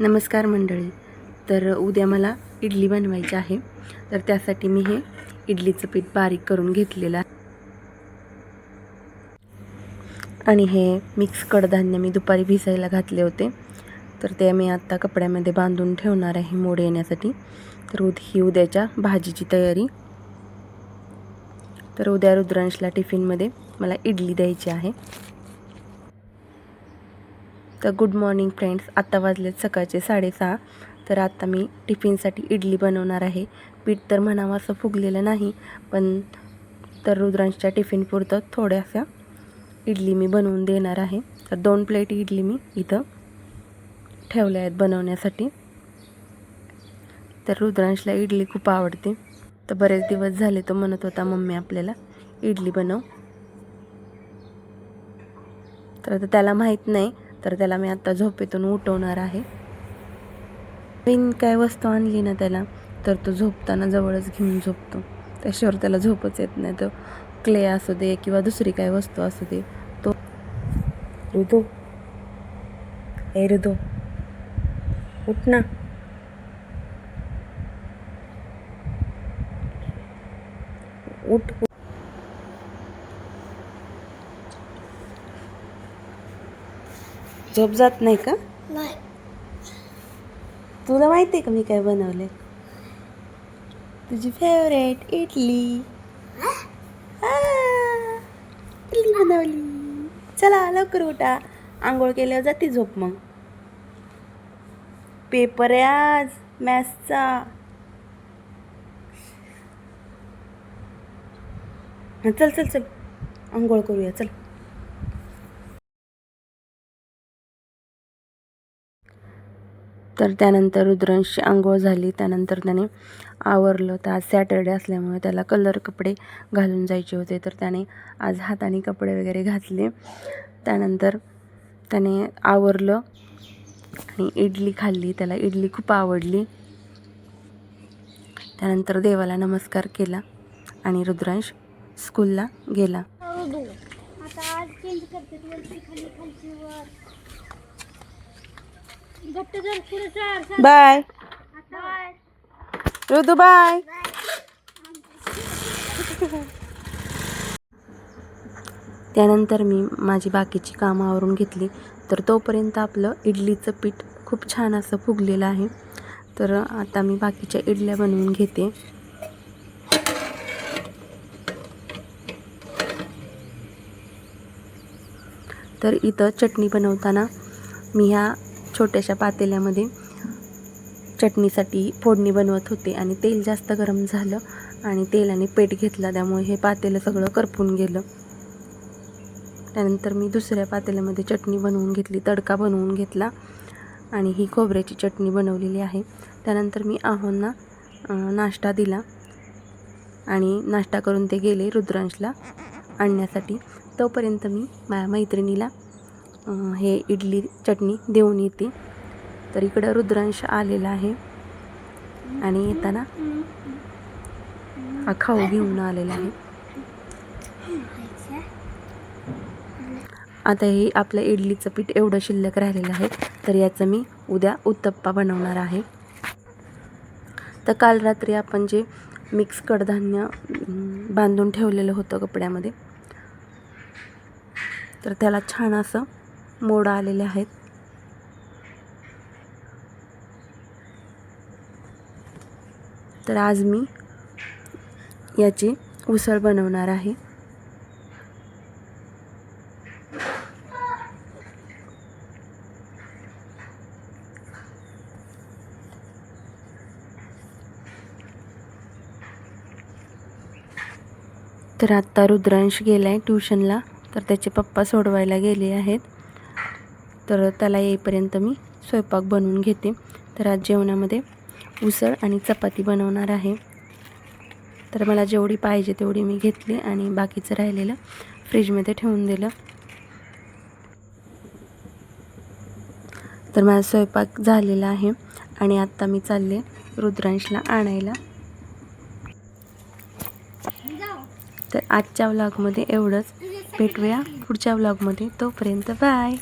नमस्कार मंडळी. तर उद्या मला इडली बनवायची आहे. तर त्यासाठी मी हे इडलीचं पीठ बारीक करून घेतलेलं आहे. आणि हे मिक्स कडधान्य मी दुपारी भिजायला घातले होते. तर ते मी आत्ता कपड्यामध्ये बांधून ठेवणार आहे मोड येण्यासाठी. तर उद ही उद्याच्या भाजीची तयारी. तर उद्या रुद्रांशला टिफिनमध्ये मला इडली द्यायची आहे. तर गुड मॉर्निंग फ्रेंड्स आत्ता वाजलेत सकाळचे साडेसहा. तर आत्ता मी टिफिनसाठी इडली बनवणार आहे. पीठ तर म्हणावं असं फुगलेलं नाही पण तर रुद्रांशच्या टिफिनपुरतं थोड्याशा इडली मी बनवून देणार आहे. तर दोन प्लेट इडली मी इथं ठेवल्या आहेत बनवण्यासाठी. तर रुद्रांशला इडली खूप आवडते. तर बरेच दिवस झाले तो म्हणत होता मम्मी आपल्याला इडली बनव. तर आता त्याला माहीत नाही तर त्याला मी आत्ता झोपेतून उठवणार आहे. नवीन काय वस्तू आणली ना त्याला तर तो झोपताना जवळच घेऊन झोपतो. त्याशिवाय त्याला झोपच येत नाही. तो क्ले असू दे किंवा दुसरी काय वस्तू असू दे तो ऋतू. ए ऋतू उठ ना. उठ. झोप जात नाही का? नाही. तुला माहिती आहे का मी काय बनवले तुझी फेवरेट इडली. इडली बनवली. चला लवकर उठा. आंघोळ केल्यावर जाते झोप मग. पेपर आहे आज मॅथ्सचा. चल चल चल. आंघोळ करूया चल. तर त्यानंतर रुद्रांशी आंघोळ झाली. त्यानंतर त्याने आवरलं. तर आज सॅटर्डे असल्यामुळे त्याला कलर कपडे घालून जायचे होते. तर त्याने आज हाताने कपडे वगैरे घातले. त्यानंतर त्याने आवरलं आणि इडली खाल्ली. त्याला इडली खूप आवडली. त्यानंतर देवाला नमस्कार केला आणि रुद्रांश स्कूलला गेला. बाय. बाय. ऋतू बाय. त्यानंतर मी माझी बाकीची कामं आवरून घेतली. तर तोपर्यंत आपलं इडलीचं पीठ खूप छान असं फुगलेलं आहे. तर आता मी बाकीच्या इडल्या बनवून घेते. तर इथं चटणी बनवताना मी ह्या छोट्याशा पातेल्यामध्ये चटणीसाठी फोडणी बनवत होते आणि तेल जास्त गरम झालं आणि तेलाने पेट घेतला त्यामुळे हे पातेलं सगळं करपून गेलं. त्यानंतर मी दुसऱ्या पातेल्यामध्ये चटणी बनवून घेतली तडका बनवून घेतला आणि ही खोबऱ्याची चटणी बनवलेली आहे. त्यानंतर मी आहोंना नाश्ता दिला आणि नाश्ता करून ते गेले रुद्रांशला आणण्यासाठी. तोपर्यंत मी माझ्या मैत्रिणीला हे इडली चटणी देऊन येते. तर इकडं रुद्रांश आलेला आहे. आणि येताना हा खाऊ घेऊन आलेला आहे. आता हे आपलं इडलीचं पीठ एवढं शिल्लक राहिलेलं आहे. तर याचं मी उद्या उत्तप्पा बनवणार आहे. तर काल रात्री आपण जे मिक्स कडधान्य बांधून ठेवलेलं होतं कपड्यामध्ये तर त्याला छान असं मोड आलेले आहेत. तर आज मी याची उसळ बनवणार आहे. तर आत्ता रुद्रांश गेला आहे ट्युशनला तर त्याचे पप्पा सोडवायला गेले आहेत. तर त्याला येईपर्यंत मी स्वयंपाक बनवून घेते. तर आज जेवणामध्ये उसळ आणि चपाती बनवणार आहे. तर मला जेवढी पाहिजे तेवढी मी घेतली आणि बाकीचं राहिलेलं फ्रीजमध्ये ठेवून दिलं. तर माझा स्वयंपाक झालेला आहे आणि आत्ता मी चालले रुद्रांशला आणायला. तर आजच्या व्लॉगमध्ये एवढंच. भेटूया पुढच्या व्लॉगमध्ये तोपर्यंत बाय.